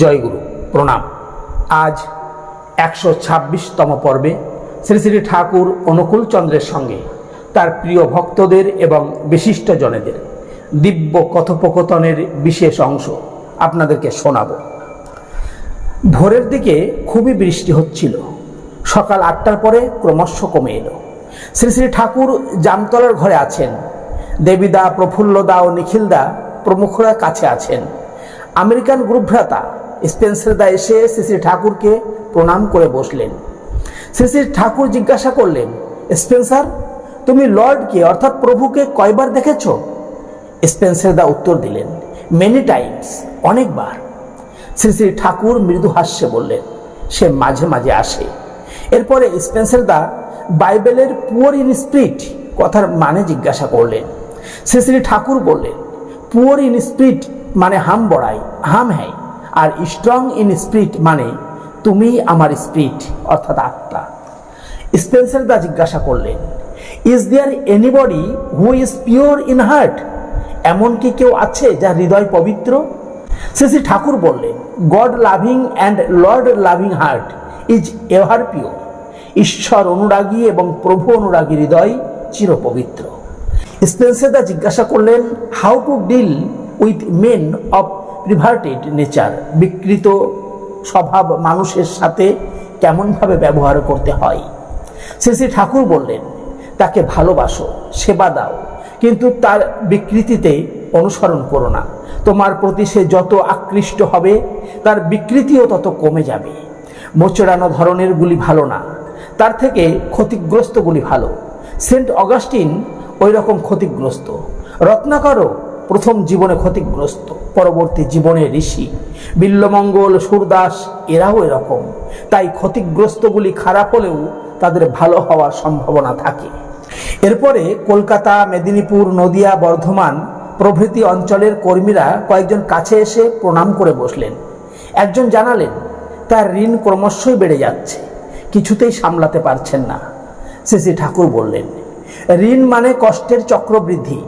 জয়গুরু, প্রণাম। আজ একশো ছাব্বিশতম পর্বে শ্রী শ্রী ঠাকুর অনুকূল চন্দ্রের সঙ্গে তার প্রিয় ভক্তদের এবং বিশিষ্টজনেদের দিব্য কথোপকথনের বিশেষ অংশ আপনাদেরকে শোনাব। ভোরের দিকে খুবই বৃষ্টি হচ্ছিল। সকাল আটটার পরে ক্রমশ কমে এলো। শ্রী শ্রী ঠাকুর জামতলার ঘরে আছেন। দেবীদা, প্রফুল্লদা ও নিখিলদা প্রমুখরা কাছে আছেন। আমেরিকান গ্রুপভ্রাতা স্পেন্সার দা এসে শ্রী শ্রী ঠাকুরকে প্রণাম করে বসলেন। শ্রী শ্রী ঠাকুর জিজ্ঞাসা করলেন, স্পেন্সার, তুমি লর্ডকে, অর্থাৎ প্রভুকে, কয়বার দেখেছ? স্পেন্সার দা উত্তর দিলেন মেনি টাইমস অনেকবার। শ্রী শ্রী ঠাকুর মৃদু হাস্যে বললেন, সে মাঝে মাঝে আসে। এরপরে স্পেন্সার দা বাইবেলের পুয়ার ইন স্পিরিট কথার মানে জিজ্ঞাসা করলেন। শ্রী শ্রী ঠাকুর বললেন, পুয়ার ইন স্পিরিট মানে হাম বড়াই, হাম হ্যাঁ আর স্ট্রং ইন স্পিরিট মানে তুমি আমার স্পিরিট অর্থাৎ আত্মা। স্পেন্সার দা জিজ্ঞাসা করলেন is there anybody who is pure in heart এমন কি কেউ আছে যা হৃদয় পবিত্র? শ্রী শ্রী ঠাকুর বললেন God loving and Lord loving heart is ever pure ঈশ্বর অনুরাগী এবং প্রভু অনুরাগী হৃদয় চিরপবিত্র। স্পেন্সেদা জিজ্ঞাসা করলেন how to deal with men of reverted nature বিকৃত স্বভাব মানুষের সাথে কেমনভাবে ব্যবহার করতে হয়। শ্রী শ্রী ঠাকুর বললেন, তাকে ভালোবাসো, সেবা দাও, কিন্তু তার বিকৃতিতে অনুসরণ করো না। তোমার প্রতি সে যত আকৃষ্ট হবে, তার বিকৃতিও তত কমে যাবে। মোচড়ানো ধরনের গুলি ভালো না, তার থেকে ক্ষতিগ্রস্তগুলি ভালো। সেন্ট অগাস্টিন ওই রকম ক্ষতিগ্রস্ত। রত্নাকরও প্রথম জীবনে ক্ষতিগ্রস্ত, পরবর্তী জীবনে ঋষি। বিল্লমঙ্গল, সুরদাস, এরাও এরকম। তাই ক্ষতিগ্রস্তগুলি খারাপ হলেও তাদের ভালো হওয়ার সম্ভাবনা থাকে। এরপরে কলকাতা, মেদিনীপুর, নদিয়া, বর্ধমান প্রভৃতি অঞ্চলের কর্মীরা কয়েকজন কাছে এসে প্রণাম করে বসলেন। একজন জানালেন, তার ঋণ ক্রমশই বেড়ে যাচ্ছে, কিছুতেই সামলাতে পারছেন না। শ্রী ঠাকুর বললেন, ঋণ মানে কষ্টের চক্রবৃদ্ধি।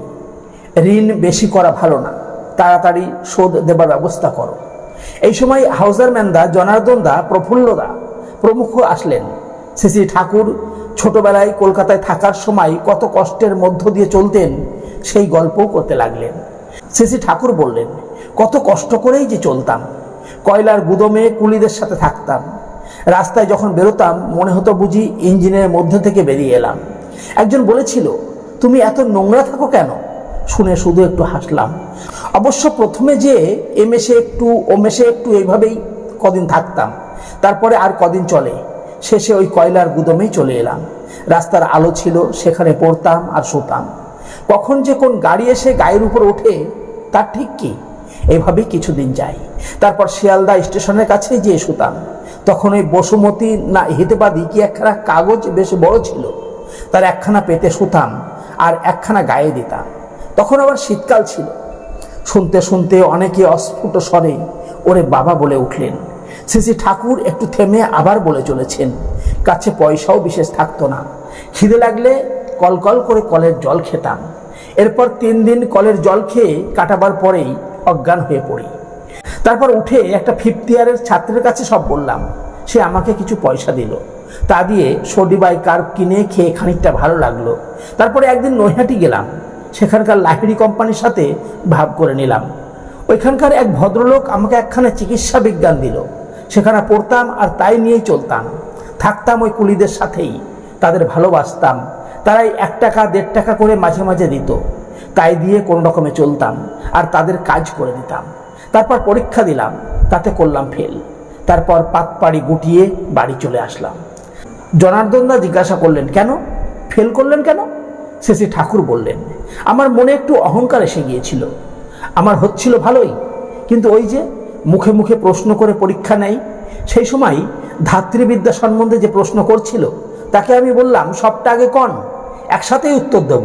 ঋণ বেশি করা ভালো না। তাড়াতাড়ি শোধ দেবার ব্যবস্থা করো। এই সময় হাউজার ম্যানদা জনার্দন দা প্রফুল্লদা প্রমুখ আসলেন। শ্রী ঠাকুর ছোটবেলায় কলকাতায় থাকার সময় কত কষ্টের মধ্য দিয়ে চলতেন সেই গল্পও করতে লাগলেন। শ্রী ঠাকুর বললেন, কত কষ্ট করেই যে চলতাম। কয়লার গুদমে কুলিদের সাথে থাকতাম। রাস্তায় যখন বেরোতাম, মনে হতো বুঝি ইঞ্জিনের মধ্যে থেকে বেরিয়ে এলাম। একজন বলেছিল, তুমি এত নোংরা থাকো কেন? শুনে শুধু একটু হাসলাম। অবশ্য প্রথমে যে এ মেশে একটু ও মেশে একটু এইভাবেই কদিন থাকতাম। তারপরে আর কদিন চলে। শেষে ওই কয়লার গুদমেই চলে এলাম। রাস্তার আলো ছিল, সেখানে পড়তাম আর শুতাম। কখন যে কোন গাড়ি এসে গায়ের উপর ওঠে, তার ঠিক কি? এভাবেই কিছুদিন যাই। তারপর শিয়ালদা স্টেশনের কাছে যেয়ে শুতাম। তখন ওই বসুমতী না হিতেবাদী কি একখানা কাগজ বেশ বড় ছিল। তার একখানা পেতে শুতাম আর একখানা গায়ে দিতাম। তখন আবার শীতকাল ছিল। শুনতে শুনতে অনেকে অস্ফুট স্বরে ওরে বাবা বলে উঠলেন শ্রী ঠাকুর একটু থেমে আবার বলে চলেছেন। কাছে পয়সাও বিশেষ থাকতো না। খিদে লাগলে কলকল করে কলের জল খেতাম। এরপর তিন দিন কলের জল খেয়ে কাটাবার পরেই অজ্ঞান হয়ে পড়ি। তারপর উঠে একটা ফিফথ ইয়ারের ছাত্রের কাছে সব বললাম, সে আমাকে কিছু পয়সা দিল। তা দিয়ে সডিবাই কার কিনে খেয়ে খানিকটা ভালো লাগল। তারপরে একদিন নৈহাটি গেলাম। সেখানকার লাহিড়ি কোম্পানির সাথে ভাব করে নিলাম। ওইখানকার এক ভদ্রলোক আমাকে একখানা চিকিৎসা বিজ্ঞান দিল। সেখানে পড়তাম আর তাই নিয়েই চলতাম। থাকতাম ওই কুলিদের সাথেই, তাদের ভালোবাসতাম। তারাই এক টাকা, দেড় টাকা করে মাঝে মাঝে দিত। তাই দিয়ে কোনো রকমে চলতাম আর তাদের কাজ করে দিতাম। তারপর পরীক্ষা দিলাম, তাতে করলাম ফেল। তারপর পাত পাড়ি গুটিয়ে বাড়ি চলে আসলাম। জনার্দন দা জিজ্ঞাসা করলেন, কেন? ফেল করলেন কেন? শেষে ঠাকুর বললেন আমার মনে একটু অহংকার এসে গিয়েছিল। আমার হচ্ছিল ভালোই, কিন্তু ওই যে মুখে মুখে প্রশ্ন করে পরীক্ষা নেই সেই সময় ধাত্রীবিদ্যা সম্বন্ধে যে প্রশ্ন করছিল, তাকে আমি বললাম, সবটা আগে কন, একসাথেই উত্তর দেব।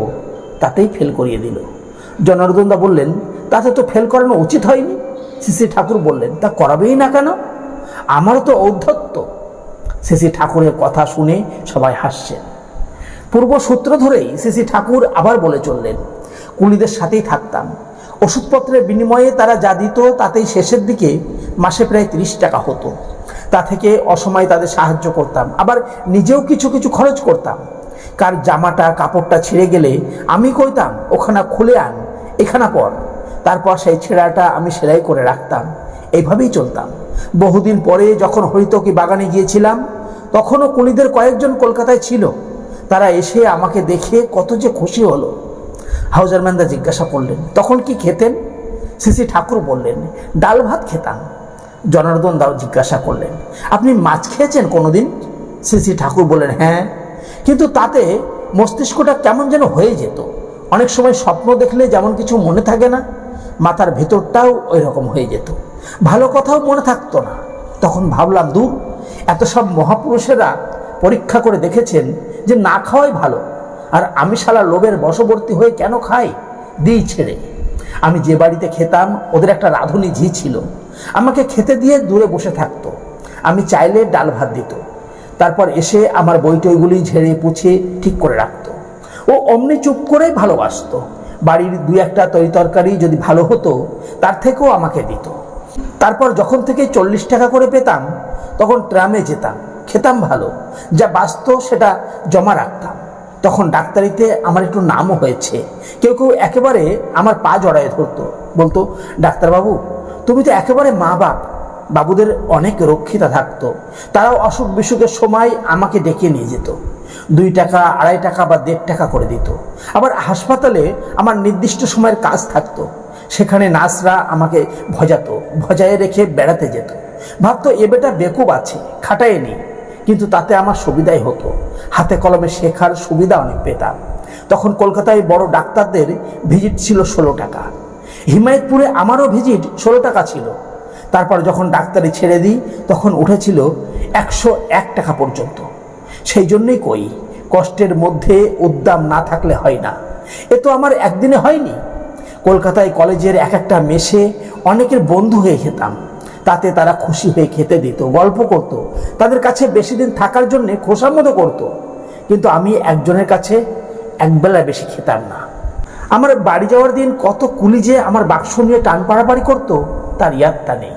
তাতেই ফেল করিয়ে দিল। জনার্দনদা বললেন, তাতে তো ফেল করানো উচিত হয়নি। শ্রী ঠাকুর বললেন, তা করাবেই না কেন? আমারও তো ঔদ্ধত্য। শ্রী ঠাকুরের কথা শুনে সবাই হাসছেন। পূর্ব সূত্র ধরেই শ্রী ঠাকুর আবার বলে চললেন কুলিদের সাথেই থাকতাম। ওষুধপত্রের বিনিময়ে তারা যা দিত তাতেই শেষের দিকে মাসে প্রায় তিরিশ টাকা হতো। তা থেকে অসময়ে তাদের সাহায্য করতাম, আবার নিজেও কিছু কিছু খরচ করতাম। কার জামাটা, কাপড়টা ছিঁড়ে গেলে আমি কইতাম, ওখানা খুলে আন, এখানা পর। তারপর সেই ছেঁড়াটা আমি সেলাই করে রাখতাম। এইভাবেই চলতাম। বহুদিন পরে যখন হরিতকি বাগানে গিয়েছিলাম, তখনও কুলিদের কয়েকজন কলকাতায় ছিল। তারা এসে আমাকে দেখে কত যে খুশি হলো। হাউজারম্যানদা জিজ্ঞাসা করলেন, তখন কি খেতেন? সিসি ঠাকুর বললেন, ডাল ভাত খেতাম। জনার্দন দাও জিজ্ঞাসা করলেন, আপনি মাছ খেয়েছেন কোনোদিন? সিসি ঠাকুর বললেন হ্যাঁ কিন্তু তাতে মস্তিষ্কটা কেমন যেন হয়ে যেত। অনেক সময় স্বপ্ন দেখলে যেমন কিছু মনে থাকে না, মাথার ভেতরটাও ওই রকম হয়ে যেত। ভালো কথাও মনে থাকতো না। তখন ভাবলাম, দূর, এত সব মহাপুরুষেরা পরীক্ষা করে দেখেছেন যে না খাওয়াই ভালো। আর আমি শালা লোভের বশবর্তী হয়ে কেন খাই? দিই ছেড়ে। আমি যে বাড়িতে খেতাম, ওদের একটা রাঁধুনি ঝি ছিল। আমাকে খেতে দিয়ে দূরে বসে থাকতো। আমি চাইলে ডাল ভাত দিত। তারপর এসে আমার বইটইগুলি ঝেড়ে পুছে ঠিক করে রাখত। ও অমনি চুপ করেই ভালোবাসতো। বাড়ির দুই একটা তরি তরকারি যদি ভালো হতো, তার থেকেও আমাকে দিত। তারপর যখন থেকে চল্লিশ টাকা করে পেতাম, তখন ট্রামে যেতাম। খেতাম ভালো। যা বাঁচত সেটা জমা রাখতাম। তখন ডাক্তারিতে আমার একটু নামও হয়েছে। কেউ কেউ একেবারে আমার পা জড়ায় ধরতো। বলতো, ডাক্তারবাবু, তুমি তো একেবারে মা বাপ বাবুদের অনেক রক্ষিতা থাকতো। তারাও অসুখ বিসুখের সময় আমাকে ডেকে নিয়ে যেত। দুই টাকা, আড়াই টাকা বা দেড় টাকা করে দিত। আবার হাসপাতালে আমার নির্দিষ্ট সময়ের কাজ থাকতো। সেখানে নার্সরা আমাকে ভজাতো, ভজায়ে রেখে বেড়াতে যেত। ভাবতো, এ বেটা বেকুব আছে খাটায় নি কিন্তু তাতে আমার সুবিধাই হতো। হাতে কলমে শেখার সুবিধা অনেক পেতাম। তখন কলকাতায় বড় ডাক্তারদের ভিজিট ছিল ষোলো টাকা। হিমায়তপুরে আমারও ভিজিট ষোলো টাকা ছিল। তারপর যখন ডাক্তারি ছেড়ে দিই, তখন উঠেছিল একশো এক টাকা পর্যন্ত। সেই জন্যই কই, কষ্টের মধ্যে উদ্দাম না থাকলে হয় না। এ তো আমার একদিনে হয়নি। কলকাতায় কলেজের এক একটা মেশে অনেকের বন্ধু হয়ে খেতাম। তাতে তারা খুশি হয়ে খেতে দিত, গল্প করত। তাদের কাছে বেশি দিন থাকার জন্য খোসামতো করত। কিন্তু আমি একজনের কাছে একবেলা বেশি খেতাম না। আমার বাড়ি যাওয়ার দিন কত কুলি যে আমার বাক্স নিয়ে টান পাড়াপাড়ি করতো, তার ইয়াত্তা নেই।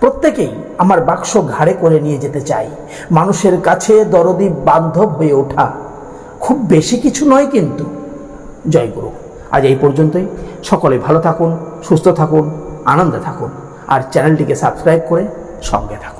প্রত্যেকেই আমার বাক্স ঘাড়ে করে নিয়ে যেতে চাই মানুষের কাছে দরদি বান্ধব হয়ে ওঠা খুব বেশি কিছু নয় কিন্তু। জয় গুরু, আজ এই পর্যন্তই। সকলে ভালো থাকুন, সুস্থ থাকুন, আনন্দে থাকুন। আর চ্যানেলটিকে সাবস্ক্রাইব করে সঙ্গে থাকুন।